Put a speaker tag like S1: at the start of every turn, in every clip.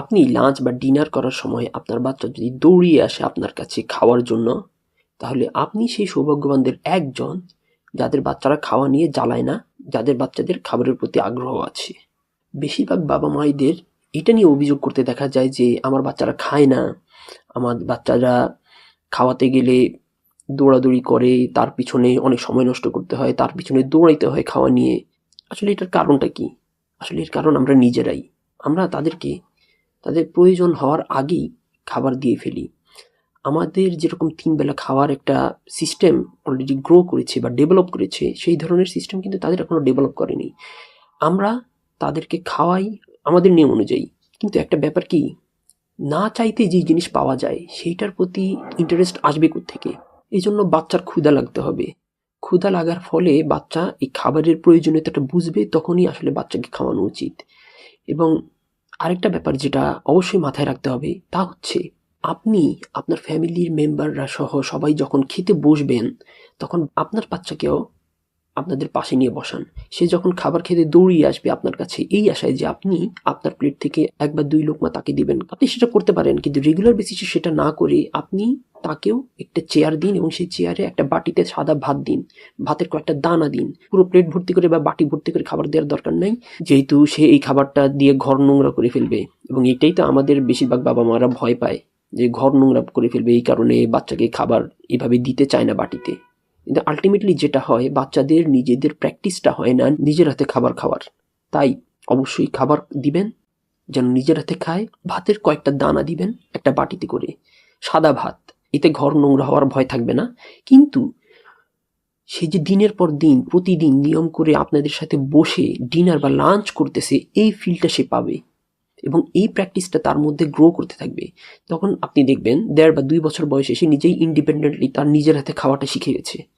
S1: আপনি লাঞ্চ বা ডিনার করার সময় আপনার বাচ্চা যদি দৌড়িয়ে আসে আপনার কাছে খাওয়ার জন্য, তাহলে আপনি সেই সৌভাগ্যবানদের একজন যাদের বাচ্চারা খাওয়া নিয়ে জ্বালায় না, যাদের বাচ্চাদের খাবারের প্রতি আগ্রহ আছে। বেশিরভাগ বাবা মায়েদের এটা নিয়ে অভিযোগ করতে দেখা যায় যে, আমার বাচ্চারা খায় না। আমার বাচ্চারা খাওয়াতে গেলে দৌড়াদৌড়ি করে, তার পিছনে অনেক সময় নষ্ট করতে হয়, তার পিছনে দৌড়াইতে হয় খাওয়া নিয়ে। আসলে এটার কারণটা কি? আসলে এর কারণ আমরা নিজেরাই। আমরা তাদেরকে তাদের প্রয়োজন হওয়ার আগেই খাবার দিয়ে ফেলি। আমাদের যেরকম তিন বেলা খাওয়ার একটা সিস্টেম অলরেডি গ্রো করেছে বা ডেভেলপ করেছে, সেই ধরনের সিস্টেম কিন্তু তাদের এখনও ডেভেলপ করেনি। আমরা তাদেরকে খাওয়াই আমাদের নিয়ম অনুযায়ী। কিন্তু একটা ব্যাপার কি, না চাইতে যে জিনিস পাওয়া যায়, সেইটার প্রতি ইন্টারেস্ট আসবে থেকে এই জন্য বাচ্চার ক্ষুধা লাগতে হবে। ক্ষুধা লাগার ফলে বাচ্চা এই খাবারের প্রয়োজনীয়তাটা বুঝবে, তখনই আসলে বাচ্চাকে খাওয়ানো উচিত। এবং আরেকটা ব্যাপার যেটা অবশ্যই মাথায় রাখতে হবে, তা হচ্ছে আপনি আপনার ফ্যামিলির মেম্বাররা সহ সবাই যখন খেতে বসবেন, তখন আপনার বাচ্চাকেও আপনাদের পাশে নিয়ে বসান। সে যখন খাবার খেতে দৌড়িয়ে আসবে আপনার কাছে, এই আশায় যে আপনি আপনার প্লেট থেকে এক বা দুই লোকমা তাকে দিবেন। আপনি সেটা করতে পারেন, কিন্তু রেগুলার বেসিসে সেটা না করে আপনি তাকেও একটা চেয়ার দিন এবং সেই চেয়ারে একটা বাটিতে সাদা ভাত দিন, ভাতের কয়েকটা দানা দিন। পুরো প্লেট ভর্তি করে বা বাটি ভর্তি করে খাবার দেওয়ার দরকার নাই, যেহেতু সে এই খাবারটা দিয়ে ঘর নোংরা করে ফেলবে। এবং এটাই তো আমাদের বেশিরভাগ বাবা মারা ভয় পায়, যে ঘর নোংরা করে ফেলবে এই কারণে বাচ্চাকে খাবার এভাবে দিতে চায় না বাটিতে। কিন্তু আলটিমেটলি যেটা হয়, বাচ্চাদের নিজেদের প্র্যাকটিসটা হয় না নিজের হাতে খাবার খাওয়ার। তাই অবশ্যই খাবার দিবেন, যেন নিজের হাতে খায়, ভাতের কয়েকটা দানা দিবেন একটা বাটিতে করে। সাদা ভাত, এতে ঘর নোংরা হওয়ার ভয় থাকবে না। কিন্তু সে যে দিনের পর দিন, প্রতিদিন নিয়ম করে আপনাদের সাথে বসে ডিনার বা লাঞ্চ করতেছে, এই ফিলটা সে পাবে। এবং এই প্র্যাকটিসটা তার মধ্যে গ্রো করতে থাকবে। তখন আপনি দেখবেন, দেড় বা দুই বছর বয়সে সে নিজেই ইন্ডিপেন্ডেন্টলি তার নিজের হাতে খাওয়াটা শিখে গেছে।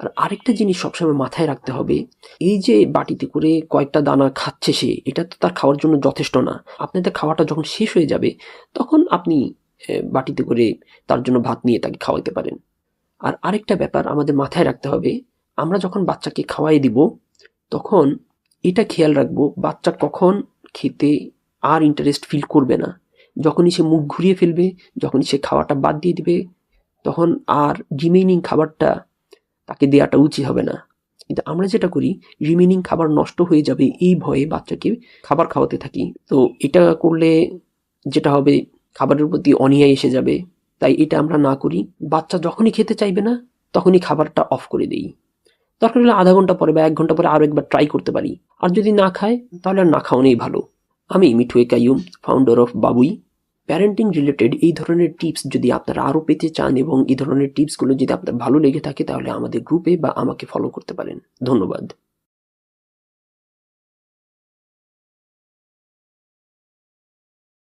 S1: আর আরেকটা জিনিস সবসময় মাথায় রাখতে হবে, এই যে বাটিতে করে কয়েকটা দানা খাচ্ছে সে, এটা তো তার খাওয়ার জন্য যথেষ্ট না। আপনাদের খাওয়াটা যখন শেষ হয়ে যাবে, তখন আপনি বাটিতে করে তার জন্য ভাত নিয়ে তাকে খাওয়াইতে পারেন। আর আরেকটা ব্যাপার আমাদের মাথায় রাখতে হবে, আমরা যখন বাচ্চাকে খাওয়াই দিব, তখন এটা খেয়াল রাখব, বাচ্চা কখন খেতে আর ইন্টারেস্ট ফিল করবে না। যখনই সে মুখ ঘুরিয়ে ফেলবে, যখনই সে খাওয়াটা বাদ দিয়ে দিবে, তখন আর রিমেইনিং খাবারটা তাকে দেওয়াটা উচিত হবে না। কিন্তু আমরা যেটা করি রিমেইনিং খাবার নষ্ট হয়ে যাবে এই ভয়ে বাচ্চাকে খাবার খাওয়াতে থাকি। তো এটা করলে যেটা হবে, খাবারের প্রতি অনীহা এসে যাবে। তাই এটা আমরা না করি। বাচ্চা যখনই খেতে চাইবে না, তখনই খাবারটা অফ করে দিই। দরকার হলে আধা ঘণ্টা পরে বা এক ঘণ্টা পরে আরও একবার ট্রাই করতে পারি। আর যদি না খায়, তাহলে আর না খাওয়ানোই ভালো। আমি Mithu Kaiyum founder of Babui. Parenting related এই ধরনের টিপস যদি আপনারা আরও পেতে চান এবং এই ধরনের টিপসগুলো যদি আপনার ভালো লেগে থাকে তাহলে আমাদের গ্রুপে বা আমাকে ফলো করতে পারেন। ধন্যবাদ।